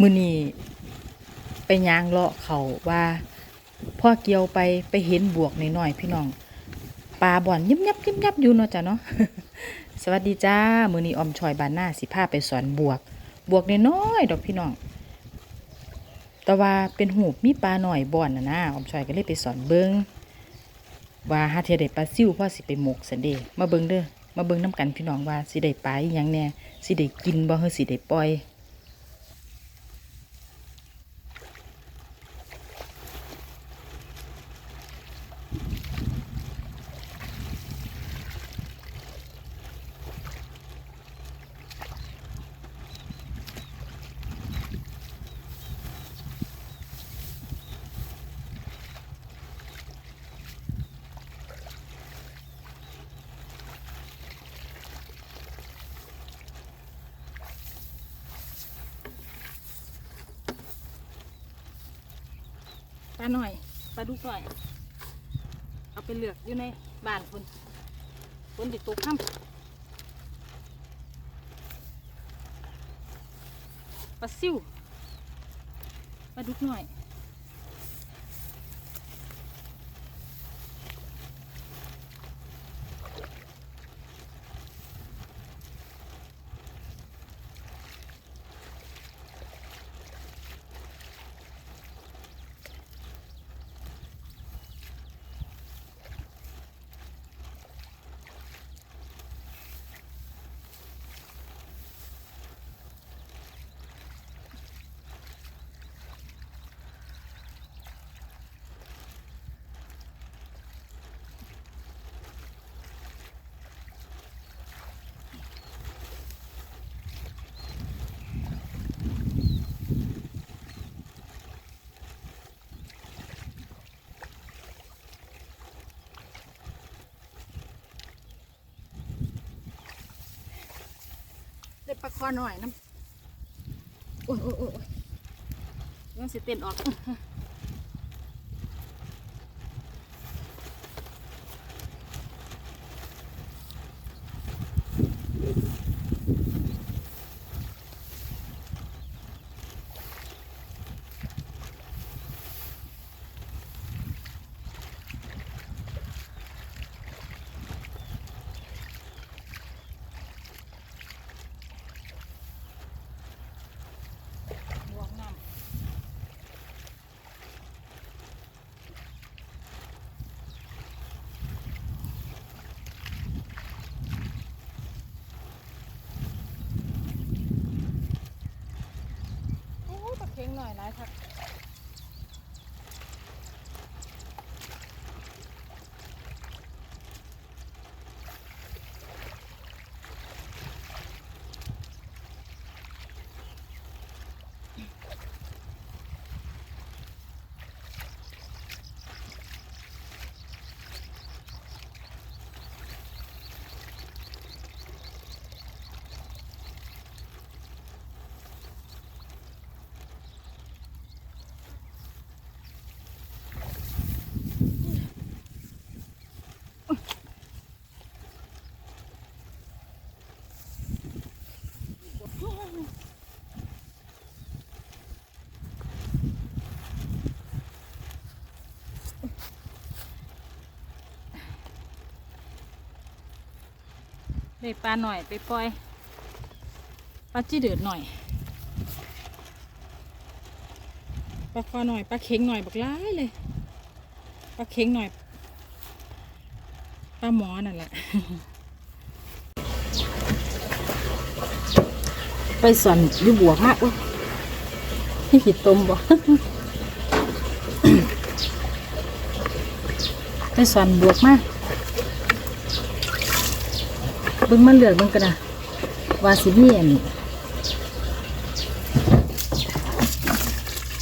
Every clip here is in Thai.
มือนี้ไปยางเลาะเขาว่าพ่อเกี่ยวไปไปเห็นบวกหน่อยๆพี่น้องปลาบ่อนยิบยับยิบยับอยู่เนาะจ้ะเนาะสวัสดีจ้า มือนี้อมชอยบานหน้าสิพาไปสอนบวก บวกน้อยๆดอกพี่น้อง แต่ว่าเป็นหูมีปลาหน่อยบ่อนนะนะอมชอยก็เลยไปสอนเบิงว่าหาเทียได้ปลาซิ่วพ่อสิไปหมกสันเดมาเบิงเด้อมาเบิงน้ำกันพี่น้องว่าสิได้ปลาอหยังแน่สิได้กินบ่เฮาสิได้ปล่อย ปลาหน่อยปลาดุกหน่อย เอาไปเหลือกอยู่ในบ้านคนคนติดตกข้ามปลาซิวปลาดุกหน่อย ปลาคอหน่อยน้ำโอ้ยโอ้ยโอ้ยโอ้ยยังสิเต้นออก บวกน้ำโอ้ หลายครับ ได้ปลาหน่อยไปปล่อยปลาจี้เดือดหน่อยปลาคอหน่อยปลาเค็งหน่อยบักร้ายเลยปลาเค็งหน่อยปลาหมอนั่นแหละไปสอนยูบวกมากเว้ยให้ผิดตมบ่ไปสอนบวกมาก เบิ่งมันเลือกเบิ่งกันนะว่าสิมีอัน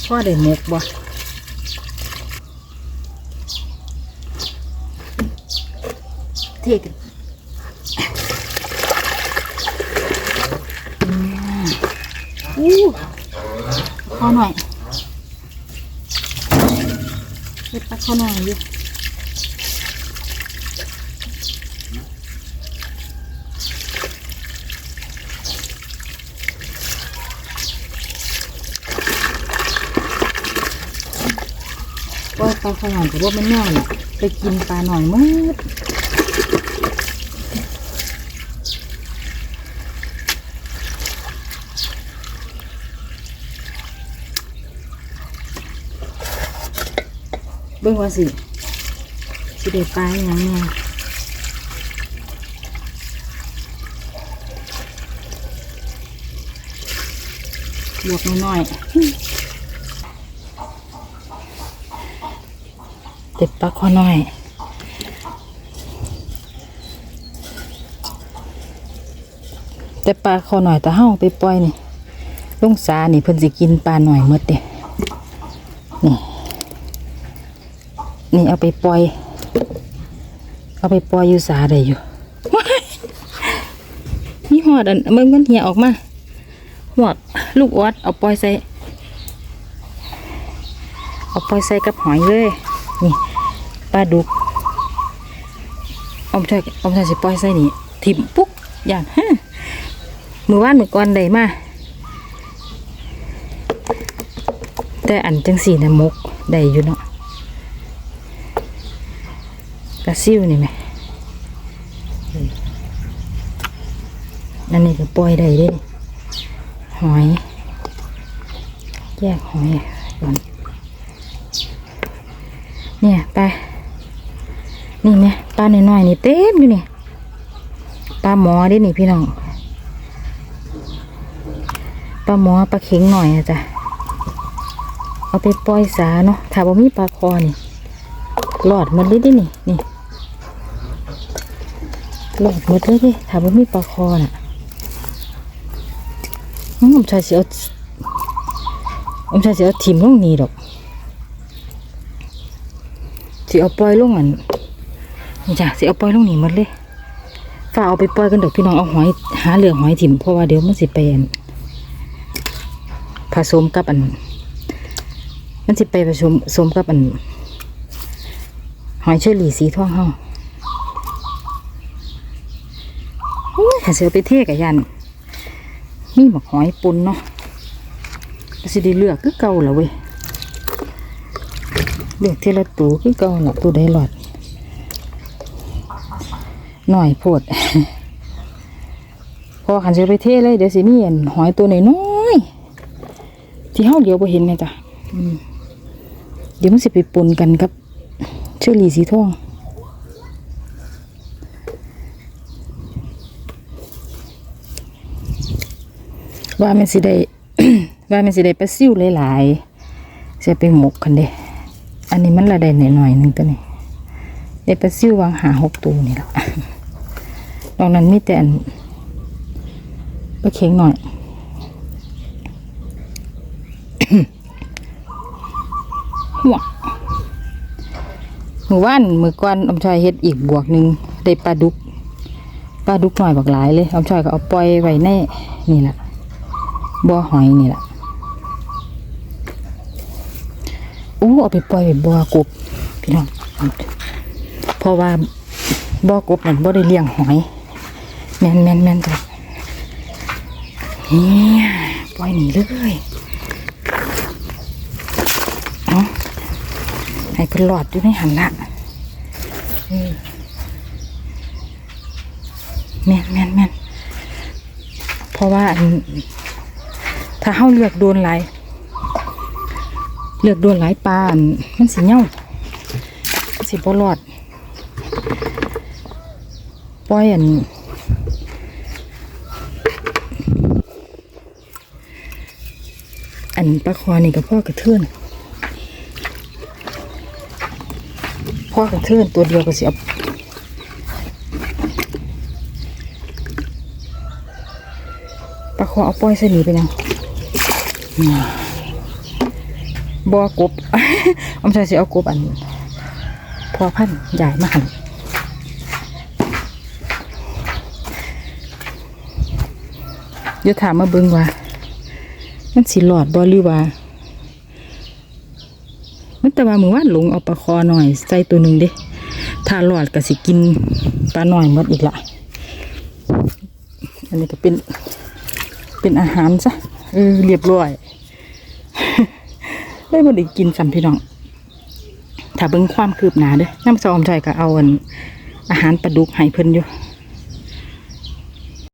พ่อได้หมกบ่เทกันอู้ข้อหน่อยเด็ดปลาขอหน่อยอยู่ ปลาขนาดกับว่ามันน่อยไปกินปลาหน่อยมืดเบิ่งว่าสิสิได้ปลาอหยังเนี่ยลวกน้อยๆ เด็ดปลาคอน้อย แต่ปลาคอหน่อยแต่เฮาไปปล่อยนี่ลุงสานี่เพิ่นสิกินปลาหน่อยหมดเด้นี่ นี่เอาไปปล่อย เอาไปปล่อยอยู่สาได้อยู่ว้ายนี่หอดอันมันมันเหี่ยออกมาหอดลูกออดเอาปล่อยใส่เอาปล่อยใส่กับหอยเลย นี่ ปลาดุกอมชายอมชายสิปล่อยใส่นี่ถิ่มปุ๊กอย่างฮะมือว่านมือก่อนได้มาแต่อันจังสีนะมกได้อยู่เนาะกระซิวนี่ไหมอันนี้ก็ปล่อยได้ด้หอย แยกหอยก่อนเนี่ยไป นี่ไหมปลาหน่อยๆนี่เต็มอยู่นี่ปลาหมอเด้นี่พี่น้องปลาหมอปลาเข็งหน่อยนะจ๊ะเอาไปปล่อยสาเนาะถ้าบ่มีปลาคอนี่หลอดหมดเลยดินี่นี่หลอดหมดเลยดิถ้ามว่มีปลาคอน่ะอืมชายเสียวผมชายเสียวทิมลงนี่ดอกสิเอาปล่อยลงอัน นี่จ้ะสิเอาปล่อยลงนี่หมดเลยฝ้าเอาไปปล่อยกันดอกพี่น้องเอาหอยหาเหลือหอยถิ่มเพราะว่าเดี๋ยวมันสิไปอันผสมกับอัน มันสิไปผสมผสมกับอัน หอยเชอรี่สีทองเฮาอุ้ยถ้าเสือไปเทกับยันมีหมกหอยปุนเนาะสิได้เลือกคือเก่าละเว้ยเลือกเทละตัวคือเก่าละตัวได้หลอด หน่อยโพดพอขันเสือไปเทเลยเดี๋ยวสิมีอันหอยตัวน้อยๆที่เฮาเดียวบ่เห็นไหมจ้ะเดี๋ยวมันสิไปปนกันกับเชอรี่สีทองว่ามันสิได้ว่ามันสิได้ปลาซิวหลายๆจะไปหมกกันเด้อันนี้มันละได้หน่อยๆหนึงตัวนี้ ได้ปลาซิววางหาหกตัวนี่แหละนอกนั้นมีแต่อันปลาเค็งหน่อยหัวมือว่านมือก้อนอมชอยเฮ็ดอีกบวกหนึ่งได้ปลาดุกปลาดุกหน่อยบักหลายเลยอมชอยก็เอาปล่อยไว้ในนี่แหละบ่อหอยนี่แหละโอ้เอาไปปล่อยไว้บ่อกบพี่น้อง เพราะว่าบ่อกบมันบ่ได้เลี้ยงหอย แม่นแม่นแม่นจ้ะเนี่ยปล่อยหนีเลยเอาให้เพิ่นหลอดอยู่ในหันละแม่นแม่นแม่นเพราะว่าถ้าเฮาเลือกโดนหลายเลือกโดนหลายปลาอันมันสิเหงามันสิบ่รอด ปล่อยอันอันปลาคอนี่กับพ่อกระเทือนพ่อกระเทือนตัวเดียวก็เสิเอาปลาคอเอาปล่อยใส่หนีไปยังบอกบอมชายสิเอากบอันพอพันใหญ่มาหัน เดี๋ยวถามมาเบิ่งว่า มันสิหลอดบ่หรือว่า มันแต่ว่ามือว่านหลงเอาปลาคอหน่อย ใส่ตัวหนึ่งเด้ถ้าหลอดก็สิกินปลาหน่อยหมดอีกละอันนี้ก็เป็น เป็นอาหารซะเออเรียบร้อย ได้บ่ได้กินสัมพี่น้อง ถ้าเบิ่งความคืบหน้าเด้อน้ำซอมจก็เอาอันอาหารปลาดุกให้เพิ่นอยู่